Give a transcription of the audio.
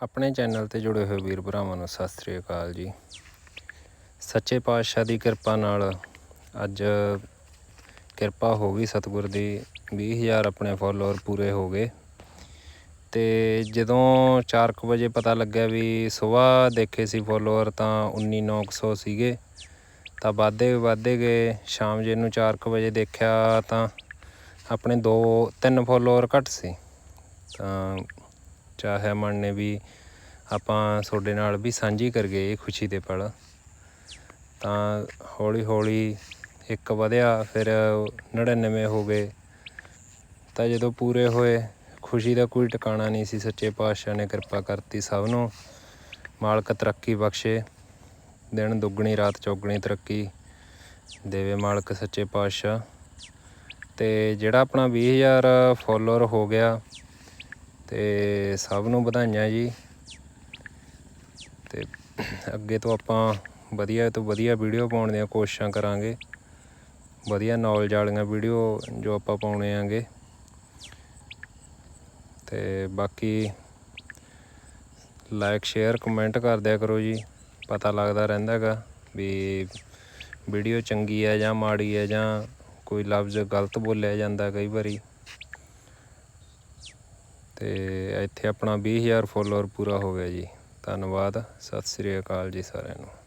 ਆਪਣੇ ਚੈਨਲ ਤੇ ਜੁੜੇ ਹੋਏ ਵੀਰ ਭਰਾਵਾਂ ਨੂੰ ਸਤਿ ਸ੍ਰੀ ਅਕਾਲ ਜੀ। ਸੱਚੇ ਪਾਤਸ਼ਾਹ ਦੀ ਕਿਰਪਾ ਨਾਲ ਅੱਜ ਕਿਰਪਾ ਹੋ ਗਈ ਸਤਿਗੁਰ ਦੀ 20000 ਆਪਣੇ ਫਾਲੋਅਰ ਪੂਰੇ ਹੋ ਗਏ। ਤੇ ਜਦੋਂ 4:00 ਵਜੇ ਪਤਾ ਲੱਗਿਆ ਵੀ ਸਵੇਰ ਦੇਖੇ ਸੀ ਫਾਲੋਅਰ ਤਾਂ 19900 ਸੀਗੇ, ਤਾਂ ਵਾਧੇ ਵਾਧੇ ਗਏ। ਸ਼ਾਮ ਜੇ ਨੂੰ 4:00 ਵਜੇ ਦੇਖਿਆ ਤਾਂ ਆਪਣੇ ਦੋ ਤਿੰਨ ਫਾਲੋਅਰ ਘੱਟ ਸੀ। ਤਾਂ ਚਾਹਿਆ ਮਨ ਨੇ ਵੀ ਆਪਾਂ ਤੁਹਾਡੇ ਨਾਲ ਵੀ ਸਾਂਝੀ ਕਰ ਗਏ ਇਹ ਖੁਸ਼ੀ ਦੇ ਪਲ। ਤਾਂ ਹੌਲੀ ਹੌਲੀ ਇੱਕ ਵਧਿਆ, ਫਿਰ 99 ਹੋ ਗਏ। ਤਾਂ ਜਦੋਂ ਪੂਰੇ ਹੋਏ, ਖੁਸ਼ੀ ਦਾ ਕੋਈ ਟਿਕਾਣਾ ਨਹੀਂ ਸੀ। ਸੱਚੇ ਪਾਤਸ਼ਾਹ ਨੇ ਕਿਰਪਾ ਕਰਤੀ ਸਭ ਨੂੰ। ਮਾਲਕ ਤਰੱਕੀ ਬਖਸ਼ੇ। ਦਿਨ ਦੁੱਗਣੀ, ਰਾਤ ਚੌਗਣੀ ਤਰੱਕੀ ਦੇਵੇ ਮਾਲਕ ਸੱਚੇ ਪਾਤਸ਼ਾਹ। ਤੇ ਜਿਹੜਾ ਆਪਣਾ 20000 ਫਾਲੋਅਰ ਹੋ ਗਿਆ ਤੇ ਸਭ ਨੂੰ ਵਧਾਈਆਂ ਜੀ। ਤੇ ਅੱਗੇ ਤੋਂ ਆਪਾਂ ਵਧੀਆ ਤੋਂ ਵਧੀਆ ਵੀਡੀਓ ਪਾਉਣ ਦੀਆਂ ਕੋਸ਼ਿਸ਼ਾਂ ਕਰਾਂਗੇ। ਵਧੀਆ ਨੌਲੇਜ ਵਾਲੀਆਂ ਵੀਡੀਓ ਜੋ ਆਪਾਂ ਪਾਉਣੇ ਆਂਗੇ। ਤੇ ਬਾਕੀ ਲਾਈਕ ਸ਼ੇਅਰ ਕਮੈਂਟ ਕਰ ਦਿਆ ਕਰੋ ਜੀ। ਪਤਾ ਲੱਗਦਾ ਰਹਿੰਦਾ ਹੈਗਾ ਵੀ ਵੀਡੀਓ ਚੰਗੀ ਹੈ ਜਾਂ ਮਾੜੀ ਹੈ ਜਾਂ ਕੋਈ ਲਫ਼ਜ਼ ਗਲਤ ਬੋਲਿਆ ਜਾਂਦਾ ਕਈ ਵਾਰੀ। ਤੇ ਇੱਥੇ ਆਪਣਾ 20000 ਫਾਲੋਅਰ ਪੂਰਾ ਹੋ ਗਿਆ ਜੀ। ਧੰਨਵਾਦ, ਸਤਿ ਸ੍ਰੀ ਅਕਾਲ ਜੀ ਸਾਰਿਆਂ ਨੂੰ।